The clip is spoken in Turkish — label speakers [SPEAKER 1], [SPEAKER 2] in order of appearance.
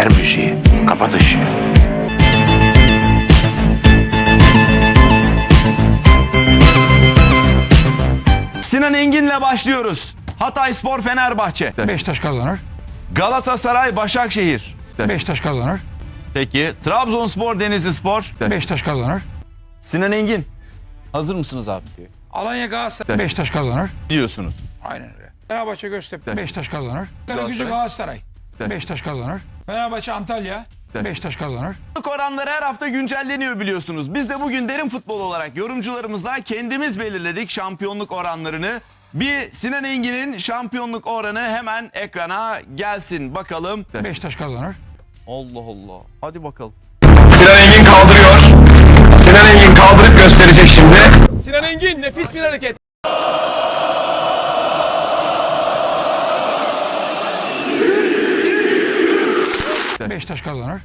[SPEAKER 1] Ver müziği. Kapat ışığı.
[SPEAKER 2] Sinan Engin'le başlıyoruz. Hatay Spor Fenerbahçe.
[SPEAKER 3] Beşiktaş kazanır.
[SPEAKER 2] Galatasaray Başakşehir.
[SPEAKER 3] Beşiktaş kazanır.
[SPEAKER 2] Peki Trabzonspor Denizli Spor.
[SPEAKER 3] Beşiktaş kazanır.
[SPEAKER 2] Sinan Engin. Hazır mısınız abi?
[SPEAKER 3] Alanya Galatasaray. Beşiktaş kazanır.
[SPEAKER 2] Diyorsunuz.
[SPEAKER 3] Aynen öyle. Fenerbahçe Göztepe. Beşiktaş kazanır. Karagücü Galatasaray. Beşiktaş kazanır. Fenerbahçe Antalya. Beşiktaş kazanır.
[SPEAKER 2] Şampiyonluk oranları her hafta güncelleniyor biliyorsunuz. Biz de bugün derin futbol olarak yorumcularımızla kendimiz belirledik şampiyonluk oranlarını. Bir Sinan Engin'in şampiyonluk oranı hemen ekrana gelsin bakalım.
[SPEAKER 3] Beşiktaş kazanır.
[SPEAKER 2] Allah Allah. Hadi bakalım.
[SPEAKER 4] Sinan Engin kaldırıyor. Sinan Engin kaldırıp gösterecek şimdi.
[SPEAKER 5] Sinan Engin nefis bir hareket.
[SPEAKER 3] Beşiktaş kazanır.